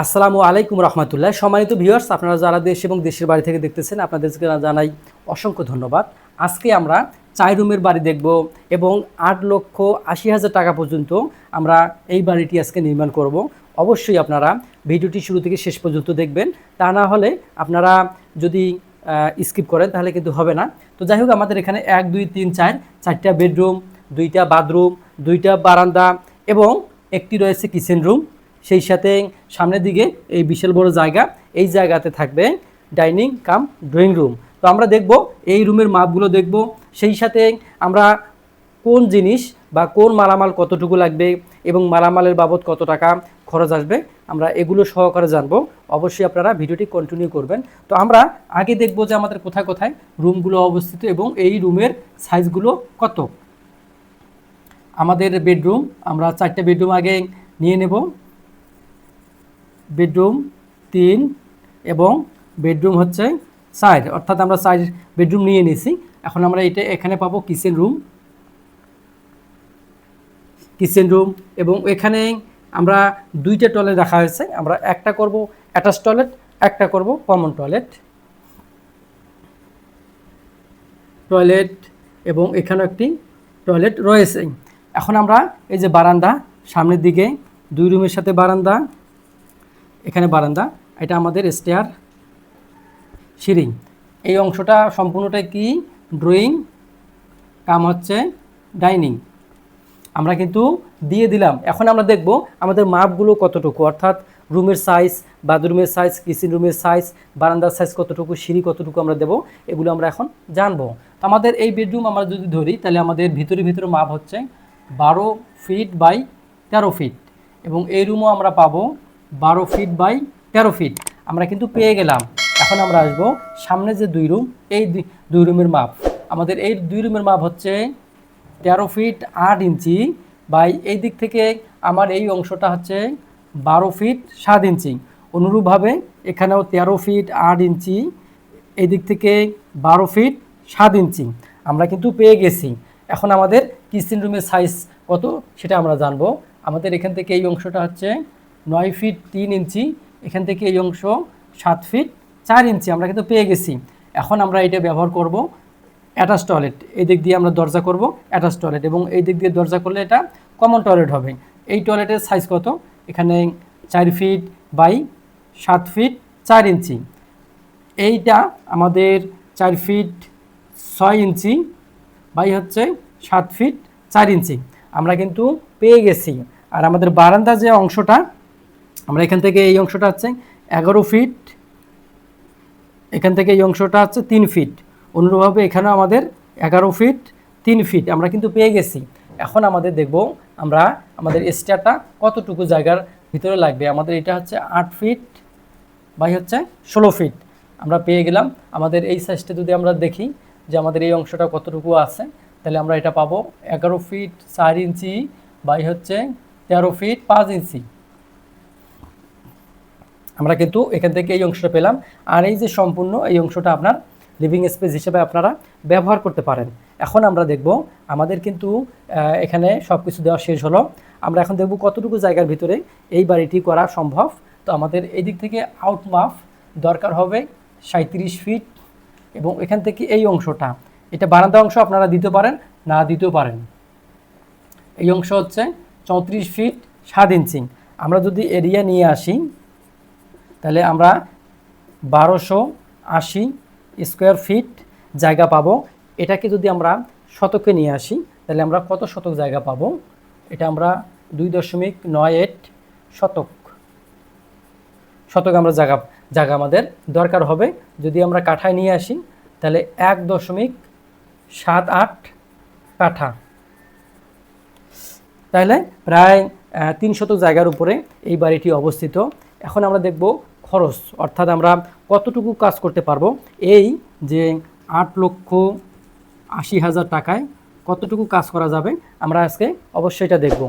আসসালামু আলাইকুম রহমতুল্লাহ। সম্মানিত ভিউয়ার্স, আপনারা যারা দেশ এবং দেশের বাড়ি থেকে দেখতেছেন, আপনাদেরকে জানাই অসংখ্য ধন্যবাদ। আজকে আমরা চার রুমের বাড়ি দেখব এবং আট লক্ষ আশি হাজার টাকা পর্যন্ত আমরা এই বাড়িটি আজকে নির্মাণ করব। অবশ্যই আপনারা ভিডিওটি শুরু থেকে শেষ পর্যন্ত দেখবেন। তা না হলে আপনারা যদি স্কিপ করেন তাহলে কিন্তু হবে না। তো যাই হোক, আমাদের এখানে এক, দুই, তিন, চার, চারটা বেডরুম, দুইটা বাথরুম, দুইটা বারান্দা এবং একটি রয়েছে কিচেন রুম। সেই সাথে সামনের দিকে এই বিশাল বড় জায়গা, এই জায়গাতে থাকবে ডাইনিং কাম ড্রয়িং রুম। তো আমরা দেখব, এই রুমের মাপগুলো দেখব। সেই সাথে আমরা কোন জিনিস বা কোন মালামাল কতটুকু লাগবে এবং মালামালের বাবদ কত টাকা খরচ আসবে, আমরা এগুলো সহকারে জানব। অবশ্যই আপনারা ভিডিওটি কন্টিনিউ করবেন। তো আমরা আগে দেখব যে আমাদের কোথায় কোথায় রুমগুলো অবস্থিত এবং এই রুমের সাইজগুলো কত। আমাদের বেডরুম, আমরা চারটে বেডরুম আগে নিয়ে নেব। বেডরুম তিন এবং বেডরুম হচ্ছে চার। অর্থাৎ আমরা চার বেডরুম নিয়ে নিয়েছি এখন আমরা এটা এখানে পাবো কিচেন রুম কিচেন রুম এবং এখানে আমরা দুইটা টয়লেট রাখা হয়েছে। আমরা একটা করব অ্যাটাচ টয়লেট একটা করব কমন টয়লেট টয়লেট এবং এখানেও একটি টয়লেট রয়েছে। এখন আমরা এই যে বারান্দা, সামনের দিকে দুই রুমের সাথে বারান্দা এখানে বারান্দা, এটা আমাদের স্টেয়ার সিঁড়ি। এই অংশটা সম্পূর্ণটাই কি? ড্রয়িং কাম হচ্ছে ডাইনিং আমরা কিন্তু দিয়ে দিলাম। এখন আমরা দেখব আমাদের মাপগুলো কতটুকু, অর্থাৎ রুমের সাইজ বাথরুমের সাইজ কিচেন রুমের সাইজ বারান্দার সাইজ কতটুকু, সিঁড়ি কতটুকু আমরা দেব, এগুলো আমরা এখন জানব। তো আমাদের এই বেডরুম আমরা যদি ধরি, তাহলে আমাদের ভিতরে ভিতরে মাপ হচ্ছে বারো ফিট বাই তেরো ফিট এবং এই রুমও আমরা পাবো বারো ফিট বাই তেরো ফিট আমরা কিন্তু পেয়ে গেলাম। এখন আমরা আসব সামনে যে দুই রুম এই দুই- রুমের মাপ। আমাদের এই দুই রুমের মাপ হচ্ছে তেরো ফিট আট ইঞ্চি বাই এই দিক থেকে আমার এই অংশটা হচ্ছে বারো ফিট সাত ইঞ্চি। অনুরূপভাবে এখানেও তেরো ফিট আট ইঞ্চি, এই দিক থেকে বারো ফিট সাত ইঞ্চি। আমরা কিন্তু পেয়ে গেছি। এখন আমাদের কিচেন রুমের সাইজ কত সেটা আমরা জানব। আমাদের এখান থেকে এই অংশটা হচ্ছে নয় ফিট তিন ইঞ্চি, এখান থেকে এই অংশ সাত ফিট চার ইঞ্চি আমরা কিন্তু পেয়ে গেছি। এখন আমরা এটা ব্যবহার করব অ্যাটাচ টয়লেট। এই দিক দিয়ে আমরা দরজা করব অ্যাটাচ টয়লেট এবং এই দিক দিয়ে দরজা করলে এটা কমন টয়লেট হবে। এই টয়লেটের সাইজ কত? এখানে চার ফিট বাই সাত ফিট চার ইঞ্চি। এইটা আমাদের চার ফিট ছয় ইঞ্চি বাই হচ্ছে সাত ফিট চার ইঞ্চি। আমরা কিন্তু পেয়ে গেছি। আর আমাদের বারান্দা যে অংশটা আমরা এখান থেকে এই অংশটা হচ্ছে এগারো ফিট এখান থেকে এই অংশটা হচ্ছে তিন ফিট অনুরূপভাবে এখানেও আমাদের এগারো ফিট তিন ফিট আমরা কিন্তু পেয়ে গেছি। এখন আমাদের দেখব আমরা আমাদের স্টারটা কতটুকু জায়গার ভিতরে লাগবে। আমাদের এটা হচ্ছে আট ফিট বাই হচ্ছে ষোলো ফিট আমরা পেয়ে গেলাম। আমাদের এই সাইজটা যদি আমরা দেখি যে আমাদের এই অংশটা কতটুকু আছে, তাহলে আমরা এটা পাবো এগারো ফিট চার ইঞ্চি বাই হচ্ছে তেরো ফিট পাঁচ ইঞ্চি। আমরা কিন্তু এখান থেকে এই অংশটা পেলাম। আর এই যে সম্পূর্ণ এই অংশটা আপনার লিভিং স্পেস হিসেবে আপনারা ব্যবহার করতে পারেন। এখন আমরা দেখব, আমাদের কিন্তু এখানে সব কিছু দেওয়া শেষ হলো। আমরা এখন দেখব কতটুকু জায়গার ভিতরে এই বাড়িটি করা সম্ভব। তো আমাদের এই দিক থেকে আউট মাফ দরকার হবে সাঁত্রিশ ফিট এবং এখান থেকে এই অংশটা। এটা বারান্দা অংশ আপনারা দিতে পারেন, না দিতেও পারেন। এই অংশ হচ্ছে চৌত্রিশ ফিট সাত ইঞ্চি আমরা যদি এরিয়া নিয়ে আসি তাহলে আমরা বারোশো আশি স্কোয়ার ফিট জায়গা পাবো। এটাকে যদি আমরা শতকে নিয়ে আসি, তাহলে আমরা কত শতক জায়গা পাবো? এটা আমরা দুই দশমিক নয় এইট শতক। শতক আমরা জায়গা জায়গা আমাদের দরকার হবে। যদি আমরা কাঠায় নিয়ে আসি, তাহলে এক দশমিক সাত আট কাঠা। তাহলে প্রায় তিন শতক জায়গার উপরে এই বাড়িটি অবস্থিত। এখন আমরা দেখব খরচ, অর্থাৎ আমরা কতটুকু কাজ করতে পারব, এই যে আট লক্ষ আশি হাজার টাকায় কতটুকু কাজ করা যাবে, আমরা আজকে অবশ্যই এটা দেখব।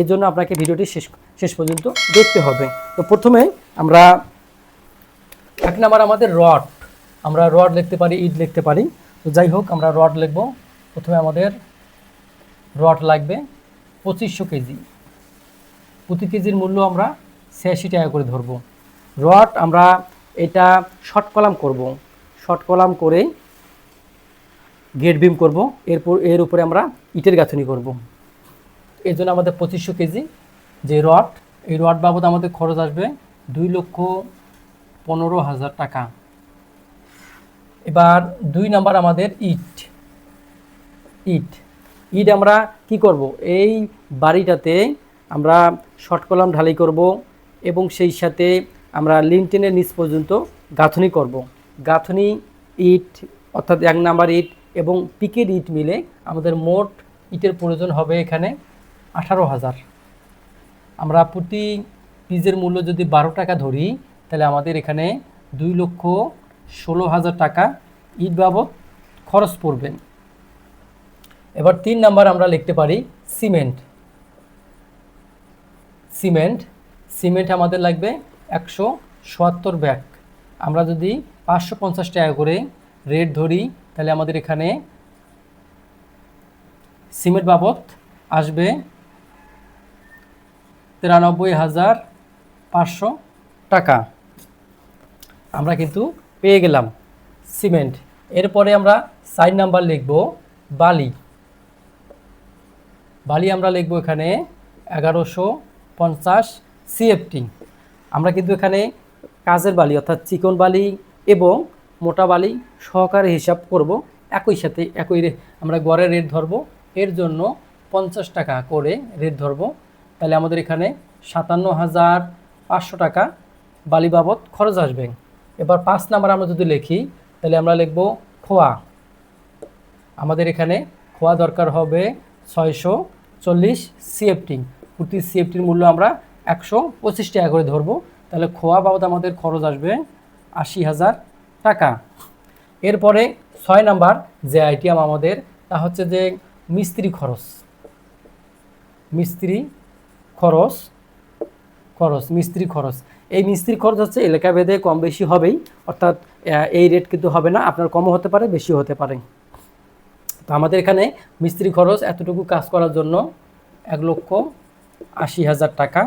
এর জন্য আপনাকে ভিডিওটি শেষ শেষ পর্যন্ত দেখতে হবে। তো প্রথমে আমরা এক নাম্বার আমাদের রড, আমরা রড লিখতে পারি, ইট লিখতে পারি। তো যাই হোক, আমরা রড লিখব। প্রথমে আমাদের রড লাগবে পঁচিশশো কেজি। প্রতি কেজির মূল্য আমরা ছিয়াশি টাকা করে ধরবো। রড আমরা এটা শর্ট কলাম করব। শর্ট কলাম করে গেট বিম করব। এরপর, এর উপরে আমরা ইটের গাঁথনি করব। এর জন্য আমাদের পঁচিশশো কেজি যে রড, এই রড বাবদ আমাদের খরচ আসবে দুই লক্ষ পনেরো হাজার টাকা। এবার দুই নাম্বার আমাদের ইট। ইট। ইট আমরা কি করব? এই বাড়িটাতে আমরা শর্ট কলাম ঢালাই করব এবং সেই সাথে আমরা লিনটেনের নিচ পর্যন্ত গাঁথনি করব। গাঁথনি, ইট, অর্থাৎ এক নাম্বার ইট এবং পিকের ইট মিলে আমাদের মোট ইটের প্রয়োজন হবে এখানে আঠারো হাজার। আমরা প্রতি পিজের মূল্য যদি বারো টাকা ধরি, তাহলে আমাদের এখানে দুই লক্ষ ষোলো হাজার টাকা ইট বাবদ খরচ পড়বে। এবার তিন নাম্বার আমরা লিখতে পারি সিমেন্ট। সিমেন্ট সিমেন্ট আমাদের লাগবে একশো সোয়াত্তর ব্যাগ। আমরা যদি পাঁচশো পঞ্চাশ টাকা করে রেট ধরি, তাহলে আমাদের এখানে সিমেন্ট বাবদ আসবে তিরানব্বই হাজার পাঁচশো টাকা। আমরা কিন্তু পেয়ে গেলাম সিমেন্ট। এরপরে আমরা সাইড নাম্বার লিখব বালি। বালি আমরা লিখব এখানে এগারোশো পঞ্চাশ সিএফটি। আমরা কিন্তু এখানে কাজের বালি, অর্থাৎ চিকন বালি এবং মোটা বালি সহকারে হিসাব করব। একই সাথে একই রে- আমরা গড়ে রেট ধরবো। এর জন্য পঞ্চাশ টাকা করে রেট ধরবো। তাহলে আমাদের এখানে সাতান্ন হাজার পাঁচশো টাকা বালি বাবদ খরচ আসবে। এবার পাঁচ নাম্বার আমরা যদি লিখি, তাহলে আমরা লিখব খোয়া। আমাদের এখানে খোয়া দরকার হবে ছয়শো চল্লিশ সিএফটি প্রতি সিএফটির মূল্য আমরা একশো পঁচিশ টাকা করে ধরবো। তাহলে খোয়া বাবদ আমাদের খরচ আসবে আশি হাজার টাকা। এরপরে ছয় নাম্বার যে আইটেম আমাদের, তা হচ্ছে যে মিস্ত্রি খরচ। মিস্ত্রি খরচ খরচ, মিস্ত্রি খরচ। এই মিস্ত্রি খরচ হচ্ছে এলাকা ভেদে কম বেশি হবেই, অর্থাৎ এই রেট কিন্তু হবে না, আপনার কমও হতে পারে, বেশিও হতে পারে। তো আমাদের এখানে মিস্ত্রি খরচ এতটুকু কাজ করার জন্য এক লক্ষ আশি হাজার টাকা।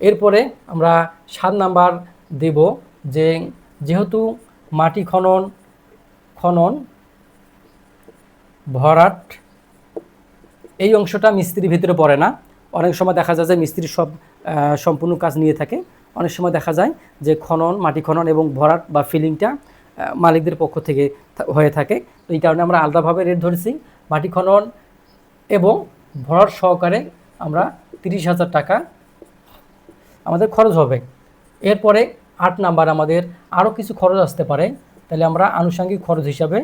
এরপরে আমরা সাত নাম্বার দেব যে যেহেতু মাটি খনন খনন, ভরাট, এই অংশটা মিস্ত্রির ভিতরে পড়ে না। অনেক সময় দেখা যায় যে মিস্ত্রি সব সম্পূর্ণ কাজ নিয়ে থাকে। অনেক সময় দেখা যায় যে খনন, মাটি খনন এবং ভরাট বা ফিলিংটা মালিকদের পক্ষ থেকে হয়ে থাকে। তো এই কারণে আমরা আলাদাভাবে রেট ধরেছি। মাটি খনন এবং ভরাট সহকারে আমরা তিরিশ হাজার টাকা আমাদের খরচ হবে। এরপরে আট নাম্বার আমাদের আরও কিছু খরচ আসতে পারে। তাহলে আমরা আনুষঙ্গিক খরচ হিসাবে,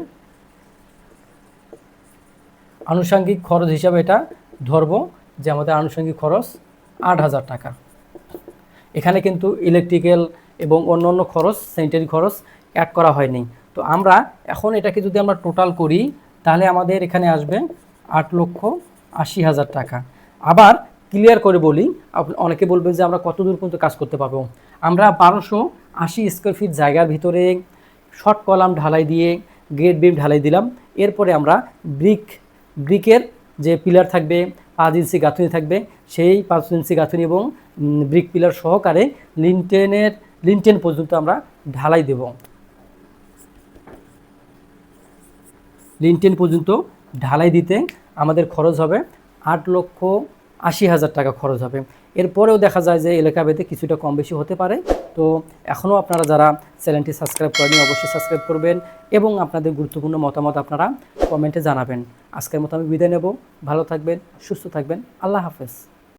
আনুষঙ্গিক খরচ হিসাবে এটা ধরবো যে আমাদের আনুষঙ্গিক খরচ আট হাজার টাকা। এখানে কিন্তু ইলেকট্রিক্যাল এবং অন্য অন্য খরচ স্যানিটারি খরচ অ্যাড করা হয়নি। তো আমরা এখন এটাকে যদি আমরা টোটাল করি, তাহলে আমাদের এখানে আসবে আট লক্ষ আশি হাজার টাকা। আবার ক্লিয়ার করে বলি অনেকে বলবেন যে আমরা কত দূর পর্যন্ত কাজ করতে পারব। আমরা বারোশো আশি স্কোয়ার ফিট জায়গার ভিতরে শর্ট কলাম ঢালাই দিয়ে গেট বিম ঢালাই দিলাম। এরপরে আমরা ব্রিক ব্রিকের যে পিলার থাকবে, পাঁচ ইঞ্চি গাঁথুনি থাকবে, সেই পাঁচ ইঞ্চি গাঁথুনি এবং ব্রিক পিলার সহকারে লিনটেনের লিনটেন পর্যন্ত আমরা ঢালাই দেব। লিনটেন পর্যন্ত ঢালাই দিতে আমাদের খরচ হবে আট লক্ষ আশি হাজার টাকা খরচ হবে। এরপরেও দেখা যায় যে এলাকা ভেদে কিছুটা কম বেশি হতে পারে। তো এখনও আপনারা যারা চ্যানেলটি সাবস্ক্রাইব করেনি অবশ্যই সাবস্ক্রাইব করবেন এবং আপনাদের গুরুত্বপূর্ণ মতামত আপনারা কমেন্টে জানাবেন। আজকের মতো আমি বিদায় নেব। ভালো থাকবেন, সুস্থ থাকবেন। আল্লাহ হাফেজ।